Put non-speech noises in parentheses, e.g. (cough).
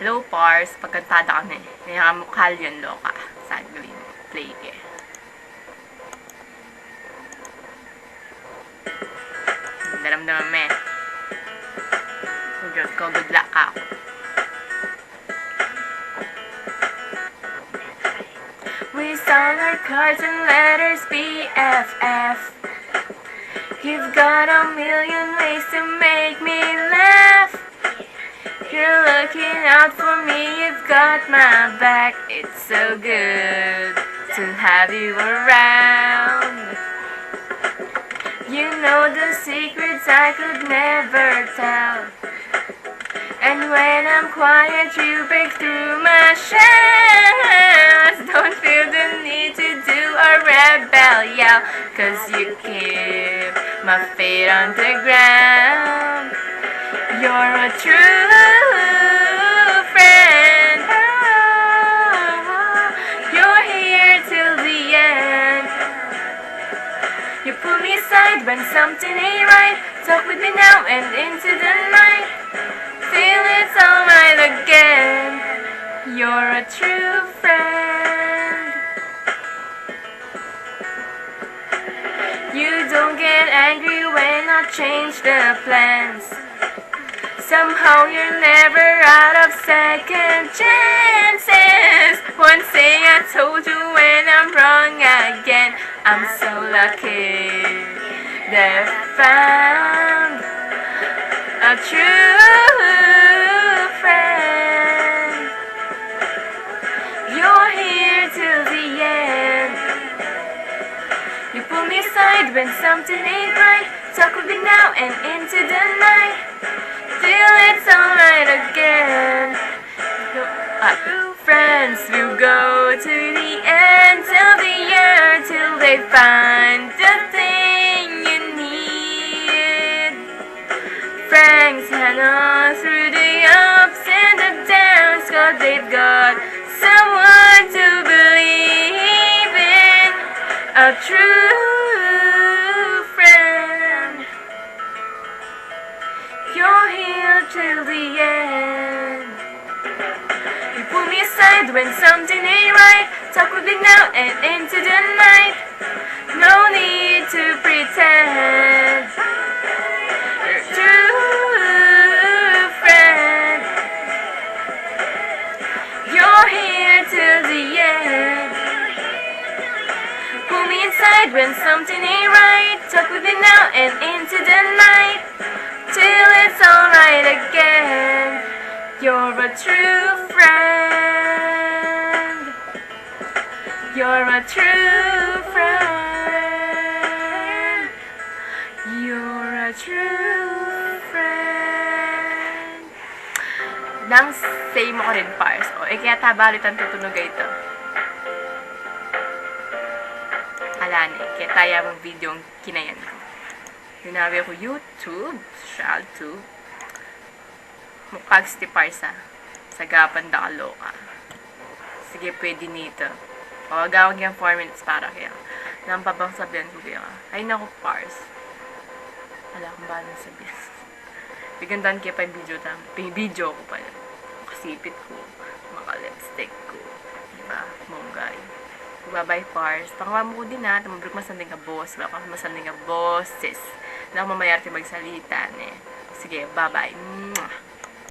Hello, Pars. Pagkantada kami. Kaya mukha yun, loka. Saglit. Play eh. Daramdaman me. Oh, Diyos ko, good luck ka. We sign our cards and letters BFF. You've got a million ways to make me laugh. Looking out for me, you've got my back. It's so good to have you around. You know the secrets I could never tell. And when I'm quiet, you break through my shells. (laughs) Don't feel the need to do a rebel yell. Cause you keep my feet on the ground. You're a true Me when something ain't right. Talk with me now and into the night. Feel it's alright again. You're a true friend. You don't get angry when I change the plans. Somehow you're never out of second chances. One thing I told you when I'm wrong again. I'm so lucky I found a true friend. You're here till the end. You pull me aside when something ain't right. Talk with me now and into the night. Till it's alright again. Uh, friends will go to the end of the year till they find on through the ups and the downs, cause they've got someone to believe in. A true friend. You're here till the end. You pull me aside when something ain't right. Talk with me now and into the night. When something ain't right. Talk with me now and into the night. Till it's alright again. You're a true friend. You're a true friend. You're a true friend. Nang say mo ko rin, Pars. O, eh, kaya tabalit ang tutunog ito. Ala na eh. Kaya taya mong video ang kinayan ko. Ginabi ko YouTube, social tube. Mukhang si Parsa. Sagapan da kaloka. Sige, pwede nito. Pagawag yung 4 minutes para kaya. Nang pabang sabihan ko kaya. Ay naku, Pars. Wala akong balang sabihan. (laughs) Bigandaan kaya pa yung video. Yung video ko pala. Kasipit ko. Mga lipstick ko. Diba? Monggay. Bye-bye, Pars. Pakawa mo ko din ha. Tumabrik masanding ka boss. Wala ka masanding ka bosses. Na ako mamayarte magsalita. Eh. Sige, bye-bye.